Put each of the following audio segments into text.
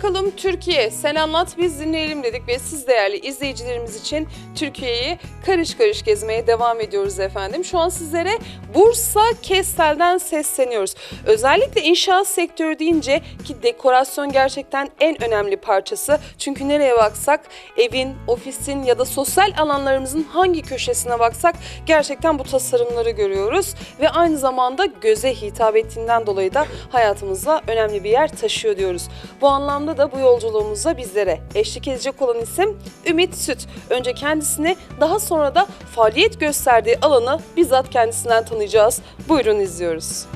bakalım Türkiye. Sen anlat biz dinleyelim dedik ve siz değerli izleyicilerimiz için Türkiye'yi karış karış gezmeye devam ediyoruz efendim. Şu an sizlere Bursa Kestel'den sesleniyoruz. Özellikle inşaat sektörü deyince ki dekorasyon gerçekten en önemli parçası. Çünkü nereye baksak evin, ofisin ya da sosyal alanlarımızın hangi köşesine baksak gerçekten bu tasarımları görüyoruz. Ve aynı zamanda göze hitap ettiğinden dolayı da hayatımızda önemli bir yer taşıyor diyoruz. Bu anlamda da bu yolculuğumuzda bizlere eşlik edecek olan isim Ümit Süt. Önce kendisini daha sonra da faaliyet gösterdiği alanı bizzat kendisinden tanıyacağız. Buyurun izliyoruz.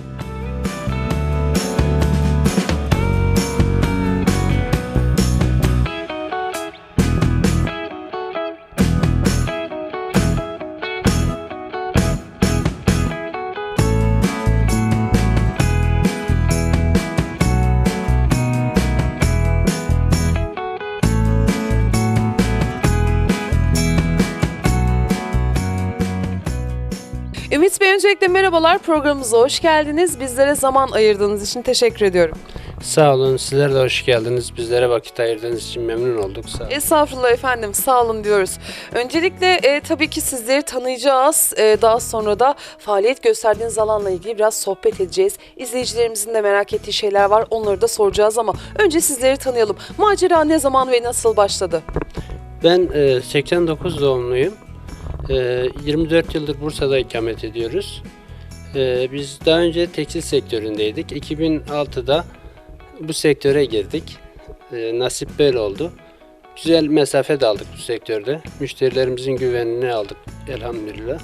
Ümit Bey öncelikle merhabalar programımıza hoş geldiniz. Bizlere zaman ayırdığınız için teşekkür ediyorum. Sağ olun. Sizler de hoş geldiniz. Bizlere vakit ayırdığınız için memnun olduk. Sağ olun. Estağfurullah efendim sağ olun diyoruz. Öncelikle e, tabii ki sizleri tanıyacağız. E, daha sonra da faaliyet gösterdiğiniz alanla ilgili biraz sohbet edeceğiz. İzleyicilerimizin de merak ettiği şeyler var onları da soracağız ama önce sizleri tanıyalım. Macera ne zaman ve nasıl başladı? Ben e, 89 doğumluyum. E, 24 yıldır Bursa'da ikamet ediyoruz. E, biz daha önce tekstil sektöründeydik. 2006'da bu sektöre girdik. E, nasip böyle oldu. Güzel mesafe de aldık bu sektörde. Müşterilerimizin güvenini aldık elhamdülillah.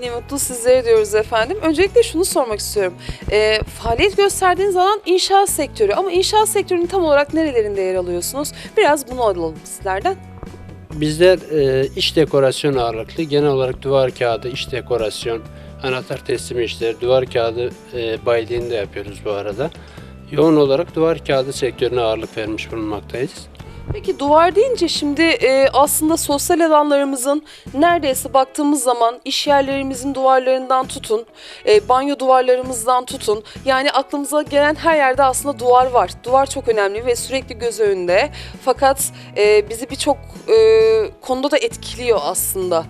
Ne mutlu sizlere diyoruz efendim. Öncelikle şunu sormak istiyorum. E, faaliyet gösterdiğiniz alan inşaat sektörü ama inşaat sektörünün tam olarak nerelerinde yer alıyorsunuz? Biraz bunu alalım sizlerden. Bizler e, iç dekorasyon ağırlıklı. Genel olarak duvar kağıdı, iç dekorasyon, anahtar teslim işleri, duvar kağıdı e, bayiliğini de yapıyoruz bu arada. Yoğun olarak duvar kağıdı sektörüne ağırlık vermiş bulunmaktayız. Peki duvar deyince şimdi e, aslında sosyal alanlarımızın neredeyse baktığımız zaman iş yerlerimizin duvarlarından tutun, e, banyo duvarlarımızdan tutun. Yani aklımıza gelen her yerde aslında duvar var. Duvar çok önemli ve sürekli göz önünde. Fakat e, bizi birçok e, konuda da etkiliyor aslında.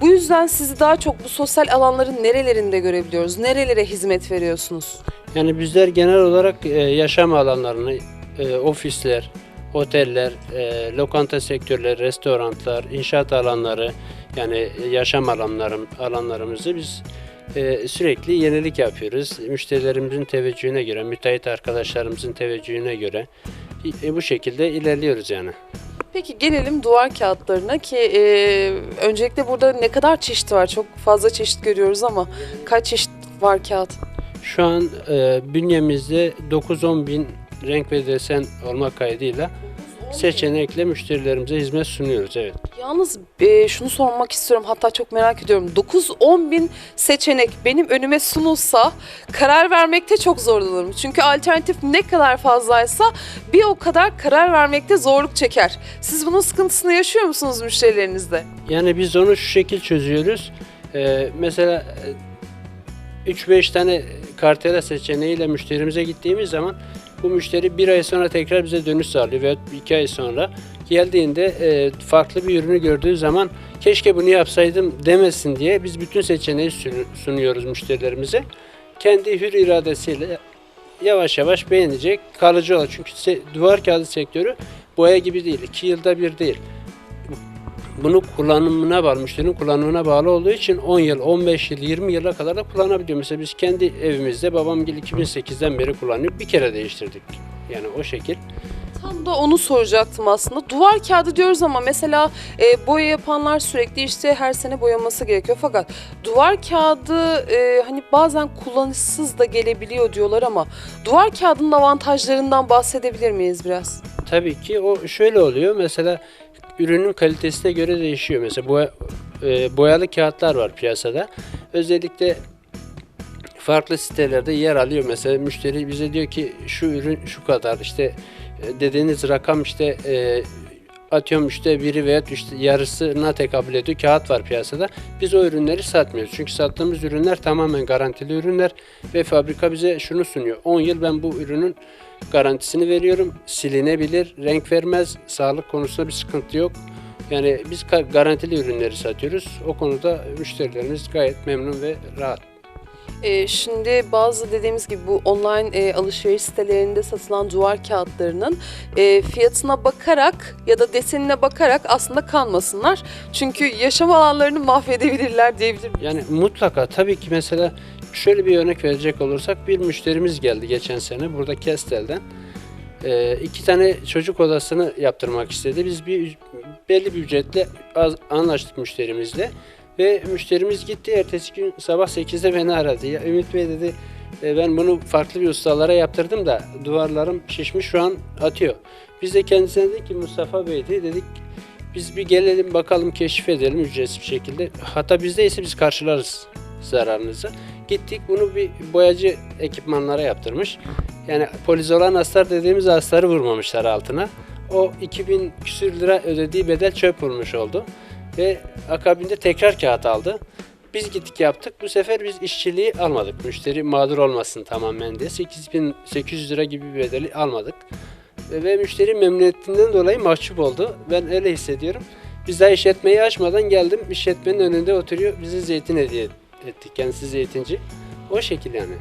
Bu yüzden sizi daha çok bu sosyal alanların nerelerinde görebiliyoruz? Nerelere hizmet veriyorsunuz? Yani bizler genel olarak e, yaşam alanlarını, e, ofisler, oteller, e, lokanta sektörleri, restoranlar, inşaat alanları yani yaşam alanlarım, alanlarımızı biz e, sürekli yenilik yapıyoruz. Müşterilerimizin teveccühüne göre, müteahhit arkadaşlarımızın teveccühüne göre e, bu şekilde ilerliyoruz yani. Peki gelelim duvar kağıtlarına ki e, öncelikle burada ne kadar çeşit var? Çok fazla çeşit görüyoruz ama kaç çeşit var kağıt? Şu an e, bünyemizde 9-10 bin renk ve desen olmak kaydıyla seçenekle müşterilerimize hizmet sunuyoruz. Evet. Yalnız e, şunu sormak istiyorum hatta çok merak ediyorum. 9-10 bin seçenek benim önüme sunulsa karar vermekte çok zorlanırım. Çünkü alternatif ne kadar fazlaysa bir o kadar karar vermekte zorluk çeker. Siz bunun sıkıntısını yaşıyor musunuz müşterilerinizde? Yani biz onu şu şekil çözüyoruz. E, mesela e, 3-5 tane kartela seçeneğiyle müşterimize gittiğimiz zaman bu müşteri bir ay sonra tekrar bize dönüş sağlıyor veya iki ay sonra geldiğinde e, farklı bir ürünü gördüğü zaman keşke bunu yapsaydım demesin diye biz bütün seçeneği sun- sunuyoruz müşterilerimize. Kendi hür iradesiyle yavaş yavaş beğenecek, kalıcı olacak. Çünkü duvar kağıdı sektörü boya gibi değil. iki yılda bir değil. Bunu kullanımına bağlı, müşterinin kullanımına bağlı olduğu için 10 yıl, 15 yıl, 20 yıla kadar da kullanabiliyor. Mesela biz kendi evimizde babam gel 2008'den beri kullanıyor. Bir kere değiştirdik. Yani o şekil. Tam da onu soracaktım aslında. Duvar kağıdı diyoruz ama mesela e, boya yapanlar sürekli işte her sene boyaması gerekiyor. Fakat duvar kağıdı e, hani bazen kullanışsız da gelebiliyor diyorlar ama duvar kağıdının avantajlarından bahsedebilir miyiz biraz? Tabii ki o şöyle oluyor. Mesela ürünün kalitesine göre değişiyor. Mesela boya, e, boyalı kağıtlar var piyasada. Özellikle farklı sitelerde yer alıyor. Mesela müşteri bize diyor ki şu ürün şu kadar işte e, dediğiniz rakam işte e, atıyorum işte biri veya işte yarısına tekabül ediyor kağıt var piyasada. Biz o ürünleri satmıyoruz. Çünkü sattığımız ürünler tamamen garantili ürünler ve fabrika bize şunu sunuyor. 10 yıl ben bu ürünün garantisini veriyorum. Silinebilir, renk vermez, sağlık konusunda bir sıkıntı yok. Yani biz garantili ürünleri satıyoruz. O konuda müşterilerimiz gayet memnun ve rahat. Ee, şimdi bazı dediğimiz gibi bu online e, alışveriş sitelerinde satılan duvar kağıtlarının e, fiyatına bakarak ya da desenine bakarak aslında kanmasınlar. Çünkü yaşam alanlarını mahvedebilirler diyebilirim. Yani mutlaka tabii ki mesela şöyle bir örnek verecek olursak bir müşterimiz geldi geçen sene burada Kestel'den. Ee, iki tane çocuk odasını yaptırmak istedi. Biz bir belli bir ücretle az, anlaştık müşterimizle. Ve müşterimiz gitti. Ertesi gün sabah 8'de beni aradı. Ya Ümit Bey dedi "e, ben bunu farklı bir ustalara yaptırdım da duvarlarım şişmiş şu an atıyor. Biz de kendisine dedik ki Mustafa Bey'di dedik biz bir gelelim bakalım keşif edelim ücretsiz bir şekilde. Hatta bizdeyse biz karşılarız zararınızı. Gittik bunu bir boyacı ekipmanlara yaptırmış. Yani polizolan astar dediğimiz astarı vurmamışlar altına. O 2000 küsür lira ödediği bedel çöp vurmuş oldu. Ve akabinde tekrar kağıt aldı. Biz gittik yaptık. Bu sefer biz işçiliği almadık. Müşteri mağdur olmasın tamamen diye. 8800 lira gibi bir bedeli almadık. Ve müşteri memnuniyetinden dolayı mahcup oldu. Ben öyle hissediyorum. Biz daha işletmeyi açmadan geldim. İşletmenin önünde oturuyor. Bize zeytin hediye ettik. Kendisi zeytinci. O şekil yani.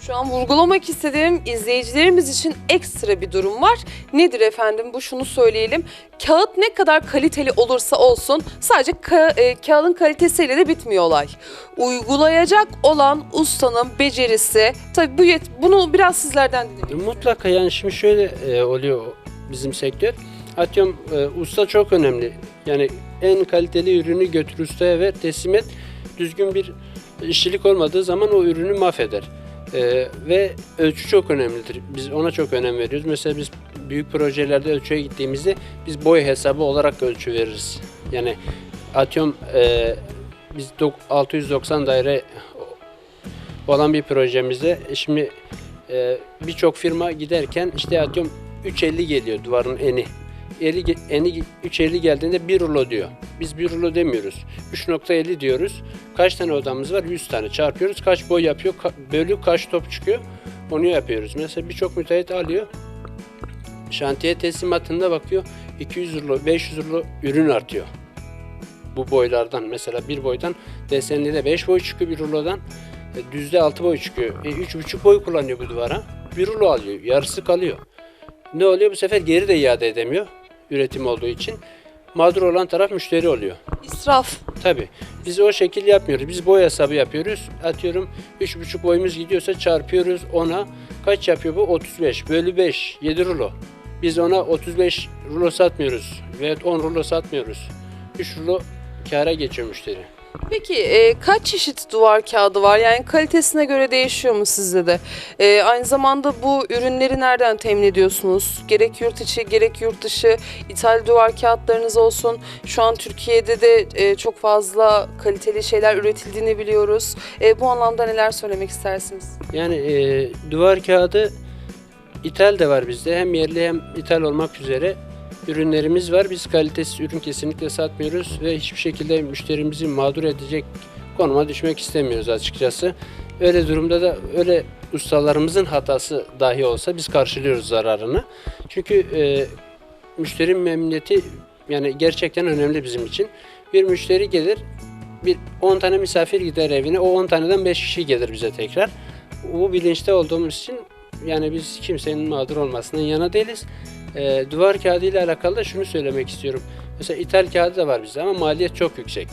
Şu an vurgulamak istediğim izleyicilerimiz için ekstra bir durum var. Nedir efendim? Bu şunu söyleyelim. Kağıt ne kadar kaliteli olursa olsun sadece ka- e, kağıdın kalitesiyle de bitmiyor olay. Uygulayacak olan ustanın becerisi. Tabii bu yet- bunu biraz sizlerden dinleyelim. Mutlaka yani şimdi şöyle e, oluyor bizim sektör. Atıyorum e, usta çok önemli. Yani en kaliteli ürünü götür ustaya ver teslim et. Düzgün bir işçilik olmadığı zaman o ürünü mahveder. E, ve ölçü çok önemlidir. Biz ona çok önem veriyoruz. Mesela biz büyük projelerde ölçüye gittiğimizde biz boy hesabı olarak ölçü veririz. Yani atıyorum e, biz dok- 690 daire olan bir projemizde şimdi e, birçok firma giderken işte atıyorum 3.50 geliyor duvarın eni. Eni, ge- eni 3.50 geldiğinde 1 rulo diyor. Biz 1 rulo demiyoruz. 3.50 diyoruz. Kaç tane odamız var? 100 tane çarpıyoruz. Kaç boy yapıyor? Ka- bölü kaç top çıkıyor? Onu yapıyoruz. Mesela birçok müteahhit alıyor. Şantiye teslimatında bakıyor. 200 rulo, 500 rulo ürün artıyor. Bu boylardan mesela bir boydan desenli de 5 boy çıkıyor bir rulodan. E, düzde 6 boy çıkıyor. E, 3,5 boy kullanıyor bu duvara. Bir rulo alıyor. Yarısı kalıyor. Ne oluyor? Bu sefer geri de iade edemiyor. Üretim olduğu için. Mağdur olan taraf müşteri oluyor. İsraf. Tabi. Biz o şekil yapmıyoruz. Biz boy hesabı yapıyoruz. Atıyorum 3,5 boyumuz gidiyorsa çarpıyoruz 10'a. Kaç yapıyor bu? 35. Bölü 5. 7 rulo. Biz ona 35 rulo satmıyoruz. Veya 10 rulo satmıyoruz. 3 rulo kâra geçiyor müşteri. Peki e, kaç çeşit duvar kağıdı var? Yani kalitesine göre değişiyor mu sizde de? E, aynı zamanda bu ürünleri nereden temin ediyorsunuz? Gerek yurt içi gerek yurt dışı ithal duvar kağıtlarınız olsun. Şu an Türkiye'de de e, çok fazla kaliteli şeyler üretildiğini biliyoruz. E, bu anlamda neler söylemek istersiniz? Yani e, duvar kağıdı ithal de var bizde. Hem yerli hem ithal olmak üzere ürünlerimiz var. Biz kalitesiz ürün kesinlikle satmıyoruz ve hiçbir şekilde müşterimizi mağdur edecek konuma düşmek istemiyoruz açıkçası. Öyle durumda da öyle ustalarımızın hatası dahi olsa biz karşılıyoruz zararını. Çünkü e, müşteri memnuniyeti yani gerçekten önemli bizim için. Bir müşteri gelir, bir 10 tane misafir gider evine, o 10 taneden 5 kişi gelir bize tekrar. Bu bilinçte olduğumuz için yani biz kimsenin mağdur olmasından yana değiliz. Ee, duvar kağıdı ile alakalı da şunu söylemek istiyorum. Mesela ithal kağıdı da var bizde ama maliyet çok yüksek.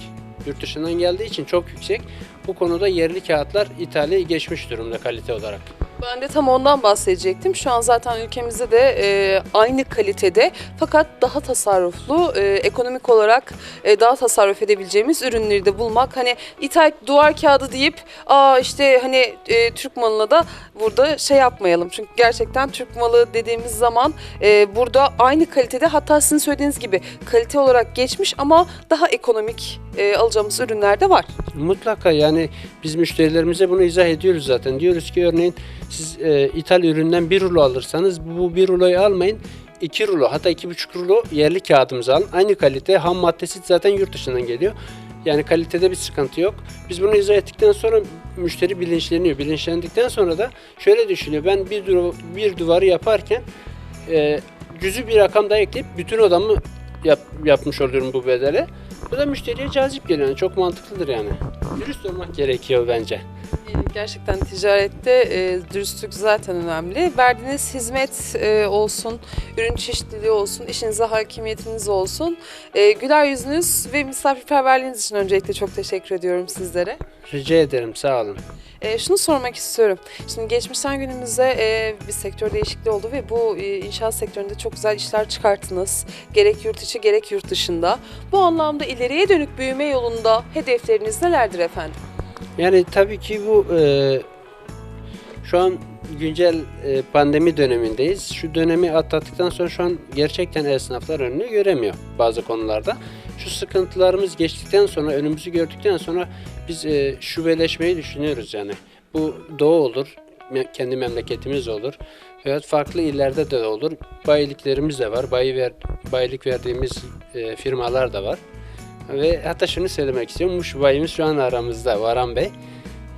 Yurt dışından geldiği için çok yüksek. Bu konuda yerli kağıtlar ithale geçmiş durumda kalite olarak. Ben de tam ondan bahsedecektim. Şu an zaten ülkemizde de e, aynı kalitede fakat daha tasarruflu, e, ekonomik olarak e, daha tasarruf edebileceğimiz ürünleri de bulmak. Hani ithal duvar kağıdı deyip aa işte hani e, Türk malına da burada şey yapmayalım. Çünkü gerçekten Türk malı dediğimiz zaman e, burada aynı kalitede hatta sizin söylediğiniz gibi kalite olarak geçmiş ama daha ekonomik e, alacağımız ürünler de var. Mutlaka yani biz müşterilerimize bunu izah ediyoruz zaten. Diyoruz ki örneğin siz e, ithal üründen bir rulo alırsanız bu bir ruloyu almayın. 2 rulo hatta iki buçuk rulo yerli kağıdımızı alın. Aynı kalite ham maddesi zaten yurt dışından geliyor. Yani kalitede bir sıkıntı yok. Biz bunu izah ettikten sonra müşteri bilinçleniyor. Bilinçlendikten sonra da şöyle düşünüyor. Ben bir, du- bir duvarı yaparken e, cüzü bir rakam daha ekleyip bütün odamı yap- yapmış oluyorum bu bedele. Bu da müşteriye cazip geliyor. Yani çok mantıklıdır yani. Dürüst olmak gerekiyor bence. Ee, Gerçekten ticarette e, dürüstlük zaten önemli. Verdiğiniz hizmet e, olsun, ürün çeşitliliği olsun, işinize hakimiyetiniz olsun. E, güler yüzünüz ve misafirperverliğiniz için öncelikle çok teşekkür ediyorum sizlere. Rica ederim. Sağ olun. E, şunu sormak istiyorum. Şimdi geçmişten günümüze e, bir sektör değişikliği oldu ve bu e, inşaat sektöründe çok güzel işler çıkarttınız. Gerek yurt içi gerek yurt dışında. Bu anlamda ileriye dönük büyüme yolunda hedefleriniz nelerdir efendim? Yani tabii ki bu e, şu an güncel e, pandemi dönemindeyiz. Şu dönemi atlattıktan sonra şu an gerçekten esnaflar önünü göremiyor bazı konularda. Şu sıkıntılarımız geçtikten sonra, önümüzü gördükten sonra biz e, şubeleşmeyi düşünüyoruz yani. Bu doğu olur, me- kendi memleketimiz olur. Veyahut farklı illerde de olur. Bayiliklerimiz de var. Bayi ver, bayilik verdiğimiz e, firmalar da var. Ve hatta şunu söylemek istiyorum. Muş bayimiz şu an aramızda Varan Bey.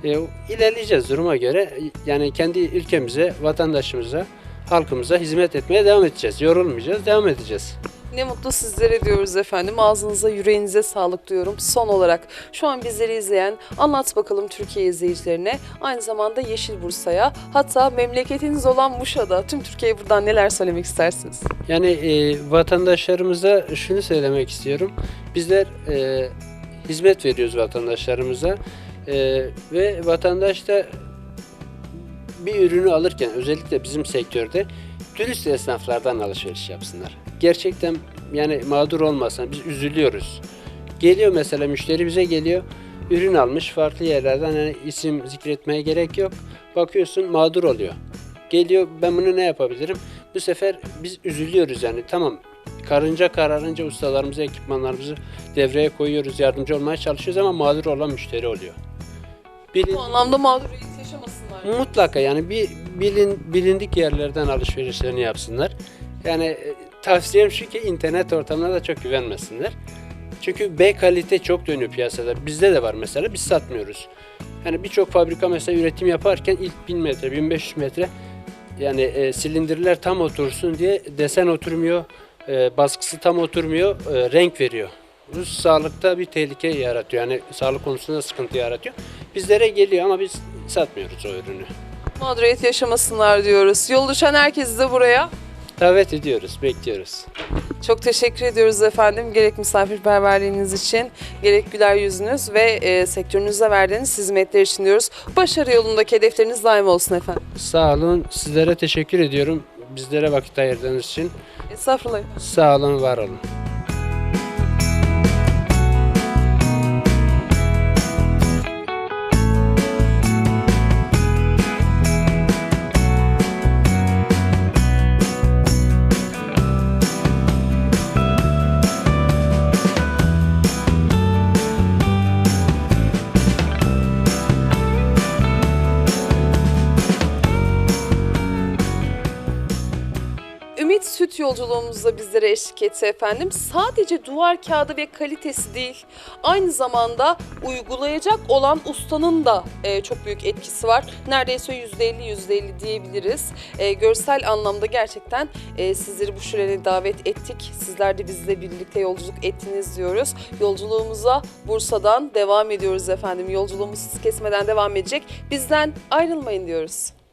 E, ilerleyeceğiz duruma göre. Yani kendi ülkemize, vatandaşımıza, halkımıza hizmet etmeye devam edeceğiz. Yorulmayacağız, devam edeceğiz. Ne mutlu sizlere diyoruz efendim. Ağzınıza, yüreğinize sağlık diyorum. Son olarak şu an bizleri izleyen Anlat Bakalım Türkiye izleyicilerine, aynı zamanda Yeşil Bursa'ya, hatta memleketiniz olan Muş'a tüm Türkiye'ye buradan neler söylemek istersiniz? Yani e, vatandaşlarımıza şunu söylemek istiyorum. Bizler e, hizmet veriyoruz vatandaşlarımıza E, ve vatandaş da bir ürünü alırken özellikle bizim sektörde dürüst esnaflardan alışveriş yapsınlar. Gerçekten yani mağdur olmasın. Biz üzülüyoruz. Geliyor mesela müşteri bize geliyor. Ürün almış farklı yerlerden yani isim zikretmeye gerek yok. Bakıyorsun mağdur oluyor. Geliyor ben bunu ne yapabilirim? Bu sefer biz üzülüyoruz yani tamam karınca kararınca ustalarımızı, ekipmanlarımızı devreye koyuyoruz, yardımcı olmaya çalışıyoruz ama mağdur olan müşteri oluyor. Bilin, Bu anlamda mağduriyet yaşamasınlar. mutlaka yani bir bilin, bilindik yerlerden alışverişlerini yapsınlar. Yani e, tavsiyem şu ki internet ortamına da çok güvenmesinler. Çünkü B kalite çok dönüyor piyasada. Bizde de var mesela biz satmıyoruz. Yani birçok fabrika mesela üretim yaparken ilk 1000 metre, 1500 metre yani e, silindirler tam otursun diye desen oturmuyor, e, baskısı tam oturmuyor, e, renk veriyor. Bu sağlıkta bir tehlike yaratıyor. Yani sağlık konusunda sıkıntı yaratıyor. Bizlere geliyor ama biz satmıyoruz o ürünü. Mağduriyet yaşamasınlar diyoruz. Yol düşen herkesi de buraya Davet ediyoruz, bekliyoruz. Çok teşekkür ediyoruz efendim. Gerek misafirperverliğiniz için, gerek güler yüzünüz ve e, sektörünüze verdiğiniz hizmetler için diyoruz. Başarı yolundaki hedefleriniz daim olsun efendim. Sağ olun, sizlere teşekkür ediyorum. Bizlere vakit ayırdığınız için. Estağfurullah. Sağ olun, var olun. Yolculuğumuzda bizlere eşlik etti efendim. Sadece duvar kağıdı ve kalitesi değil, aynı zamanda uygulayacak olan ustanın da e, çok büyük etkisi var. Neredeyse %50 %50 diyebiliriz. E, görsel anlamda gerçekten e, sizleri bu şölene davet ettik. Sizler de bizle birlikte yolculuk ettiniz diyoruz. Yolculuğumuza Bursa'dan devam ediyoruz efendim. Yolculuğumuz kesmeden devam edecek. Bizden ayrılmayın diyoruz.